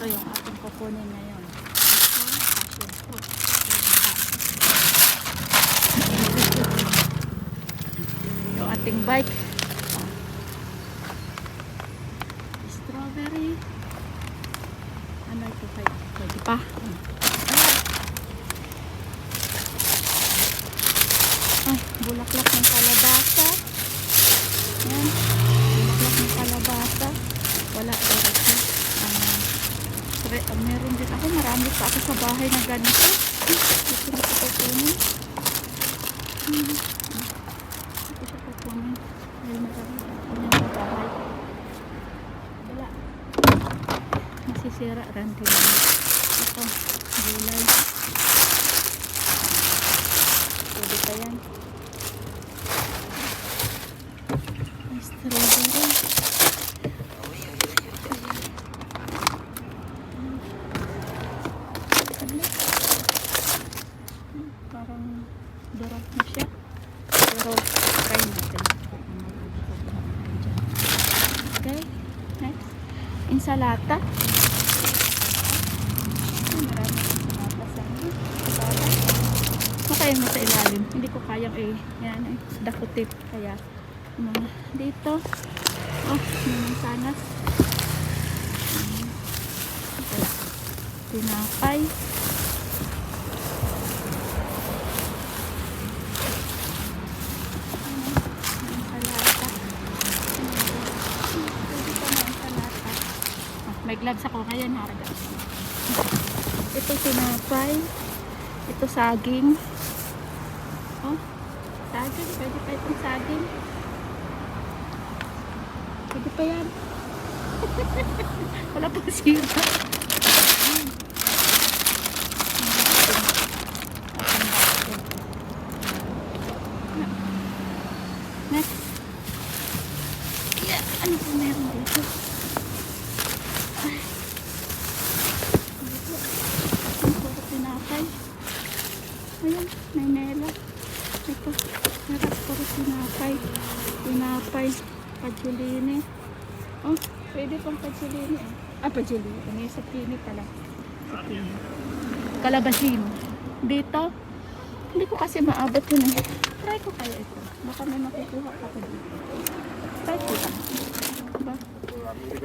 Ito yung ating kukunin ngayon. Yung ating bike. Strawberry. Ano ito? Pwede, pwede pa. Ay, bulaklak ng kalabasa. Yan. Bulaklak ng kalabasa. Wala. Diretso. Ah, tre- ah, meron din ako. Marami pa ako sa bahay na ganito. Gusto na kukunin. Hmm. Ito siya kukunin. Dahil marami pa niyan sa bahay. Wala. Masisira rin din. Ito. Gulay. Pwede pa yan. Ay, strawberry. Ano? Hmm, Parang durog na siya. Pero try natin. Okay, next. Insalata. Makain mo sa ilalim. Hindi ko kayang eh. Yan eh. Dakutip. Kaya mga dito. Oh, mga sanas. Wala. Tinapay. Insalata. Pwede pa na insalata. Ah, may gloves ako ngayon, haraga. Ito tinapay. Ito saging. Oh, saging. Pwede pa itong saging. Pwede pa yan. Wala pa sira. Next. Yeah, ano po meron dito? Ay. Dito. Ang puro tinapay. Ayan, may mela. Ito, harap puro tinapay. Tinapay, pajulini. Oh, pwede pang pajulini eh. Ah, pajulini. May sa pini pala. Sa pini. Kalabasin. Dito, hindi ko kasi maabot yun eh. Try ko kaya ito. Baka may makukuha ako dito. Try ko lang. Diba?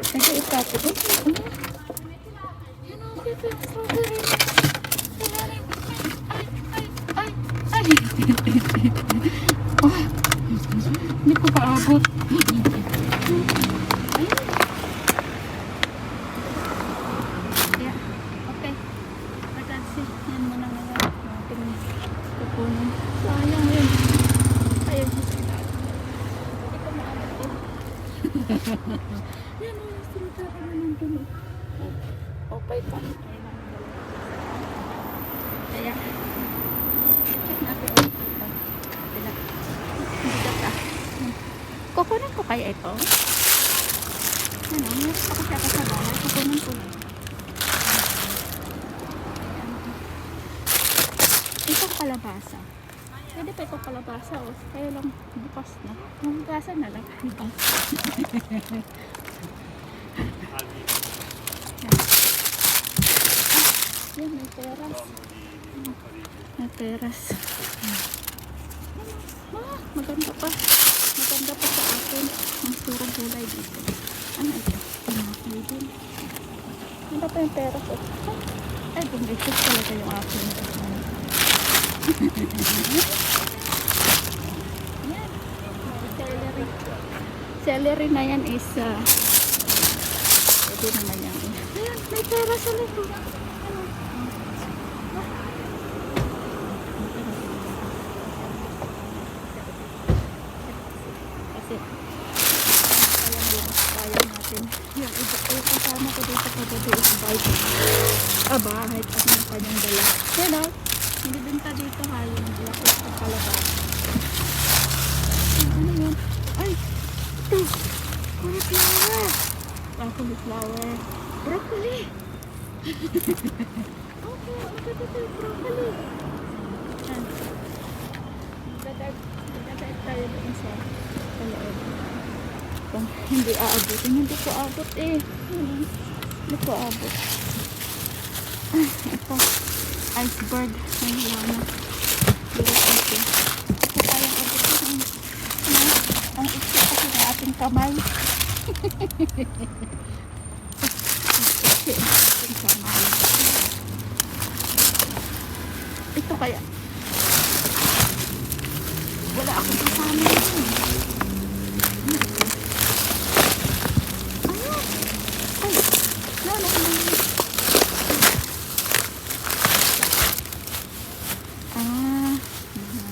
Kasi itapo ko. Ano? Yan o, dito yung. Ay, ay, ay, ay. Oh, hindi ko paabot. Ayun. Yeah, okay. Matansi, yan mo na nga natin kukunin. Sayang yun. Ayaw ko sa ilalim. Hindi ko maabot yun. Yan o, yung strawberry na nandun. oh. Okay pa. Ayun ang dalawa. Kaya, check natin ulit ito. Sila. Bigat ah. Kukunin ko kaya ito. Ano, meron ako sa bahay. Kukunin ko lang. Itong kalabasa. Pwede pa itong kalabasa o. Kaya lang bukas na. Bukasan na lang. Ah, yan, may teras. May teras. Ah. Maganda pa yung? Oh. Ah, Ay, bumisis talaga yung akin. yan. Celery. Celery na yan is uh, pwede naman yan. Ayan, may teras ulit. oh. Ano? Kasi sayang yung sayang natin. Yung iba yung kasama ko dito kagabi is bike. Ah, bahay at yung kanyang dala. Yan o. Hindi binta dito ha. Yung black sa kalabas. Ay, Ano yan? Ay! Ito! Cauliflower! Ah, cauliflower. Broccoli! okay, ang ganda ito yung broccoli. Magdadag, magdadag tayo doon sa, sa Kung hindi aabutin, hindi ko abot eh. Hindi ko abot. Ay, ito. Iceberg. Ay, wala na. Bilis natin. Ito tayong abot. Ang, iksi kasi ng ating kamay. Ito kaya. Wala akong kasama yun. Ano? Ay, no, no, no. Ah, mhm.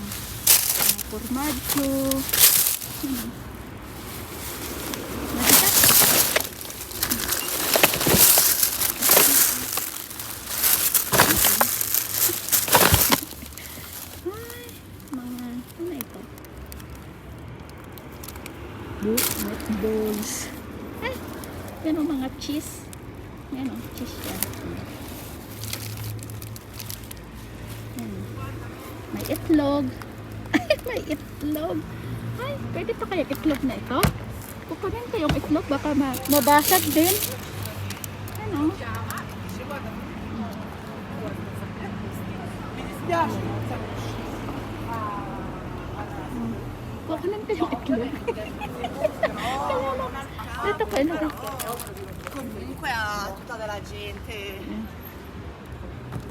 Ah, formaggio. Hmm. Meatballs. Ay, yan o mga cheese. Yan o, cheese yan. Yan. May itlog. May itlog. Ay, pwede pa kaya itlog na ito? Kukunin ko yung itlog, baka ma mabasag din. Ano? Kukunin ko yung itlog. Ito ko, ito ko. Comunque a tutta della gente.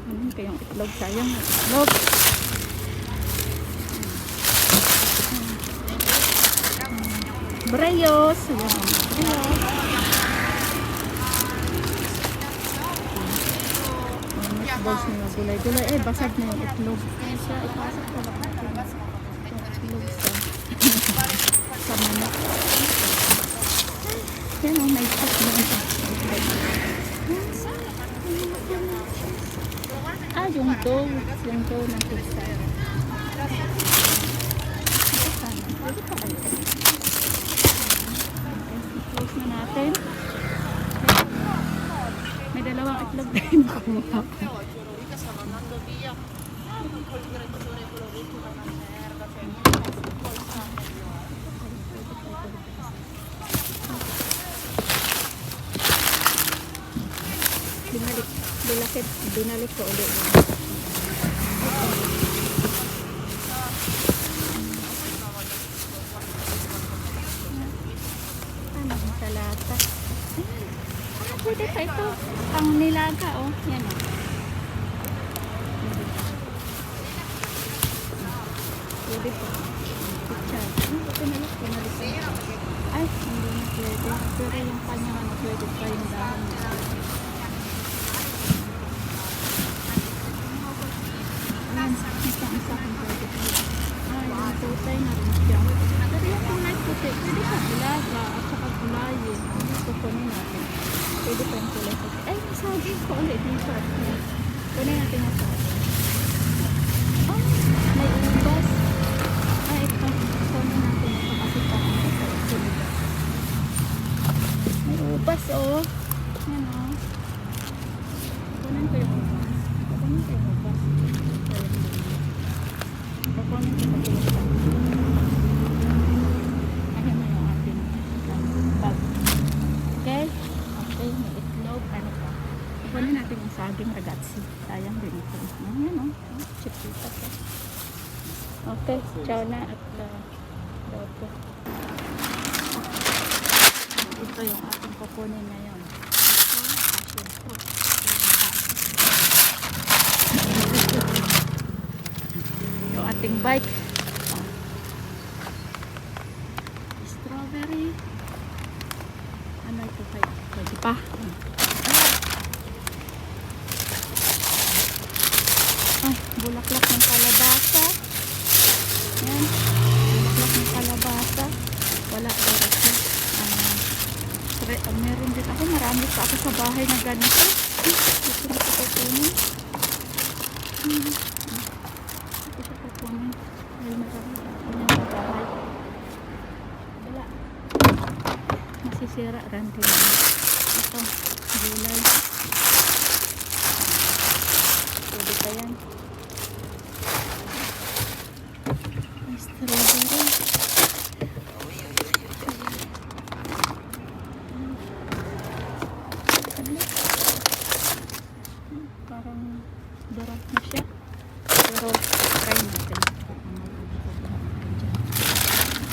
Kukunin ko yung itlog. Sayang itlog. Brayos. Ayan na yung gulay-gulay. Eh, basag na yung itlog. Siya, ipasok ko lang itlog sa, sa manok. Yan ang may cheese na ito. Ah, yung dough. Yung dough ng pizza. Ito sana. Pwede pa natin. May dalawang itlog din kumuha. Sanno. Binalik, binalik, binalik ko ulit. Ano, salata. Ayan. Ah, pwede pa ito. Ang nilaga, oh. Yan, oh. Pwede pa. Picture. Pinalik, pinalik. Ay, hindi na pwede. Pero yung kanya, ano, pwede pa yung dahon. Ayan, ito ang sa akin pwede pa. Ay, yung tutay na rin siya. Pero yung kulay puti, pwede pa ilaga at saka gulayin. Hindi kukunin natin. Pwede pa yung kulay puti. Ay, masagin ko ulit dito. Ayan. Kunin natin ang saging. Oh, may ubas. Ay, ito. Kunin natin ito kasi parang ito. Siligas. May ubas, oh. Yan, oh. Kunin ko yung ubas. Kunin ko yung ubas. Kukunin ko yung ubas. Ayan na yung ating um, bag. Okay? Okay, may itlog. Ano pa? Kukunin natin yung saging ragazzi. Sayang din ito. Ayan, oh. Chipita ko. Ciao na at uh, loto. Ito yung ating kukunin ngayon. Yung ating bike. Strawberry. Ano ito kaya? Pwede pa. Ay, bulaklak ng kalabasa. Yan. Bulaklak ng kalabasa. Wala pero siya. Ah, tre- ah, meron din ako. Marami pa ako sa bahay na ganito. Hmm, Gusto na ko kukunin. Hmm. Ito siya kukunin. Ay, marami pa ako yan sa bahay. Wala. Masisira rin din. Ito, gulay. Pwede pa yan. May strawberry. Saglit. Dura na siya. Pero try natin.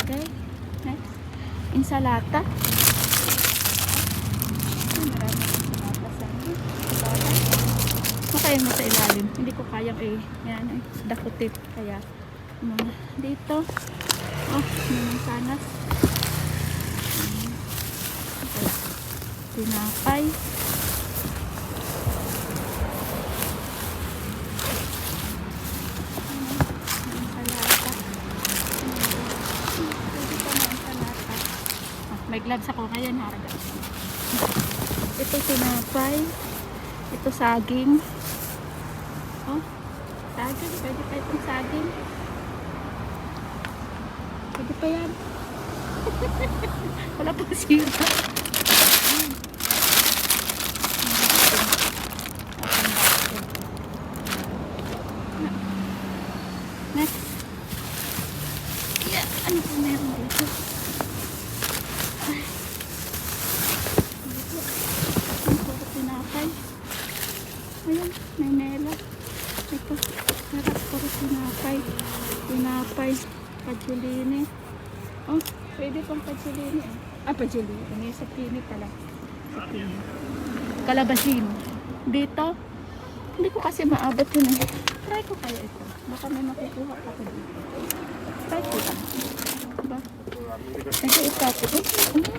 Okay. Next. Insalata. Akin. Makaya mo sa ilalim. Hindi ko kayang eh. Yan eh. Dakotip. Kaya muna dito. Oh, naman sanas. Wala. Tinapay. Ensalada. Pwede pa na ensalada. Ah, may gloves ako ngayon, haraga. Ito tinapay. Ito saging. Oh, saging. Pwede pa itong saging. Pwede pa yan. Wala pa sira. Next. Yeah, ano po meron dito? Ay. Dito. Ang puro tinapay. Ayan, may mela. Ito, sarap puro tinapay. Tinapay. Pajulini. Oh, pwede pang pajulini. Ah, pajulini. Sa pini pala. Kalabasin. Dito, hindi ko kasi maabot yun eh. Try ko kaya ito. Baka may makukuha ka ko dito. Try ko lang. Diba? Kasi itapo ko. Ano?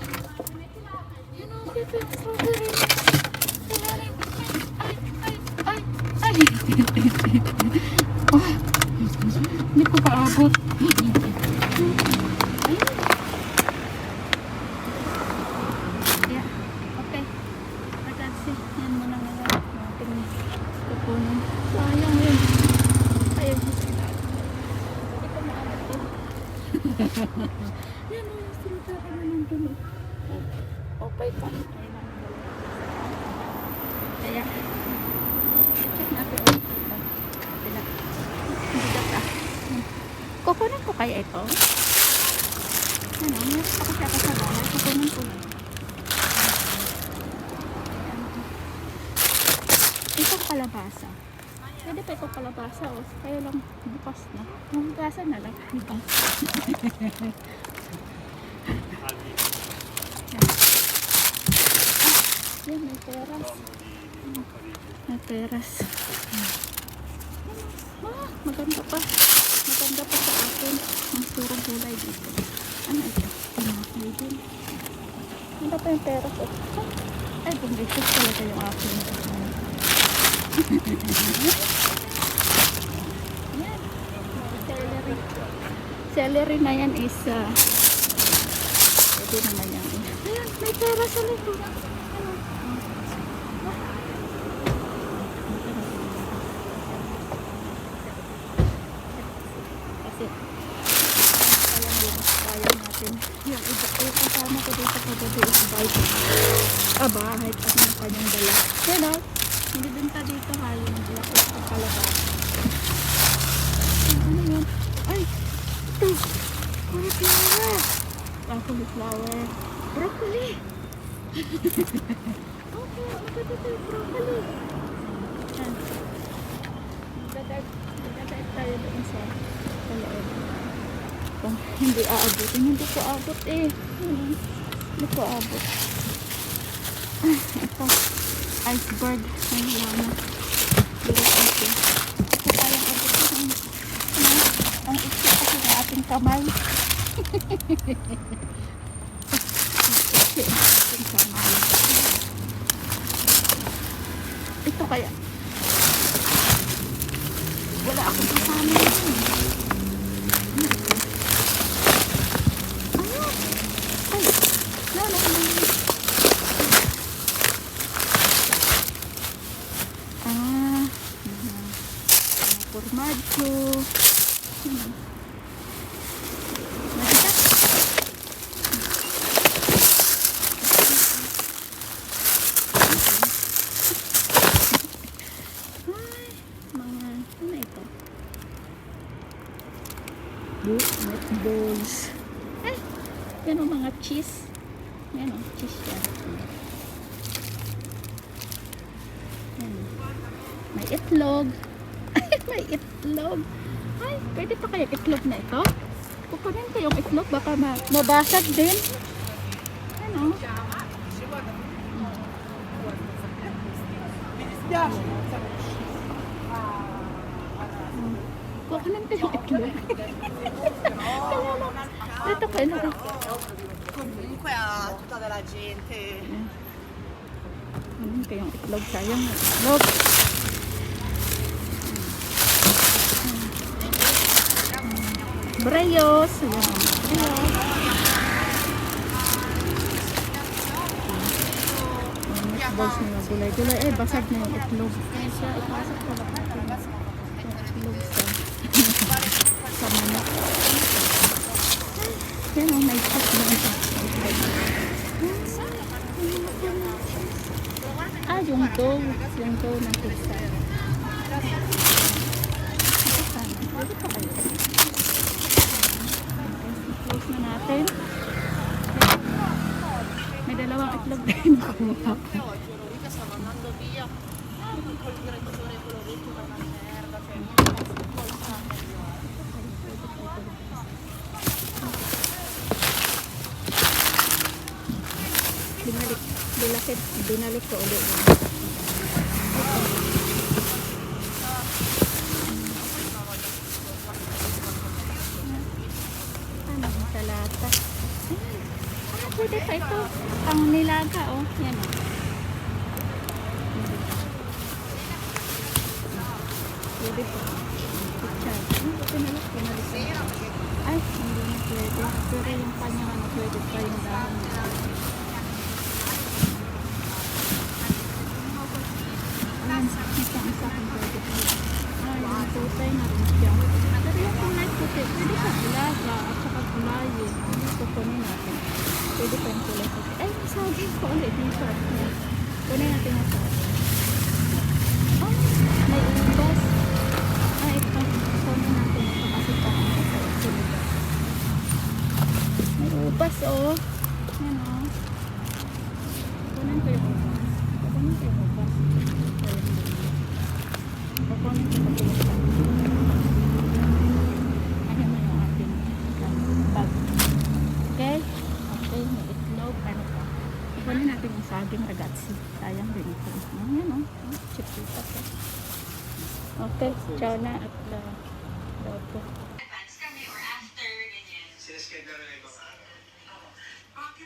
Ay, ay, ay, ay. Oh, Oh, Kukunin ko kaya ito? Ano, meron ako sa bahay. Kukunin ko na. Itong kalabasa. Pwede pa itong kalabasa o. Kaya lang bukas na. Hugasan na lang. Diba? Yan, may peras. May peras. Ah, maganda pa. Maganda pa sa akin. Ang surong gulay dito. Ano ito? Tinapay din. Pa yung peras? Oh. Ah, Ay, bumitis talaga yung akin. Yan. Celery. Celery na yan is uh, pwede naman yan. Ayan, may pera sa likod. Ano? Kasi kaya yun, kaya natin. Yung iba, yung kasama ko dito kagabi is bike. Ah, bahay at ng kanyang dala. Yan o, hindi din ta dito ha, yung laki sa kalabas. Ano yun? Ay, ito. Cauliflower. Ah, cauliflower. Broccoli. okay, ano ba dito yung broccoli? Yan. Magdadive tayo doon sa sa loob. Kung hindi aabutin, hindi ko abot eh. Hindi ko abot. Ito. Iceberg. Ay, wala na. Dito ito. Kayang abutin. Ano? Ang iksi kasi ng ating kamay. Iksi ng ating kamay. Ito kaya. Wala akong kasama yun. Ano? Ay, lalo ko na Ah, mga mga formaggio. Hmm. Masita? Ay, mga, ano ito? Bu- meatballs. Ay, yan o mga cheese. Yan o, cheese yan. Yan. May itlog. May itlog. Ay, pwede pa kaya itlog na ito? Kukunin ko yung itlog, baka ma mabasag din. Ano? Kukunin ko yung itlog. Kaya lang, ito kayo na Comunque a tutta della gente. Kunin ko yung itlog. Sayang itlog. Breyos. Ayan breyos. Meatballs nila gulay-gulay. Eh, basag na yung itlog. Siya, ipasok ko. Yung dough. Yung dough ng pizza. Pwede pa kayo. Natin. May dalawang itlog din kumuha. Binalik. Binalik. Binalik ko ulit. Ano yung salata? Ah, pwede pa ito. Nilaga, oh. Yan, oh. Pwede pa. Picture. Ano? Pinalik ko. Ay, hindi na pwede. Pero yung kanyang ano, pwede pa yung dahon. Ayan, isang isa kung pwede pa. Ay, yung tutay na rin siya. Pero yung kulay puti, pwede pa ilaga saka gulayin. Ano kukunin natin? Pwede pa yung kulay puti. Ay, saging ko ulit dito. Ayan. Kunin natin yung saging. Oh, may ubas. Ay, ito. Kunin natin ito kasi parang. May ubas, oh. Yan, oh. Kunin ko yung ubas. Kunin ko yung ubas. Kukunin ko yung ubas. Ano mo yung ating bag. Okay? Okay, may itlog. Ano pa? Kukunin saging ragazzi. Sayang din ito. Oh, yan, oh. Chipitas, oh. Okay, ciao na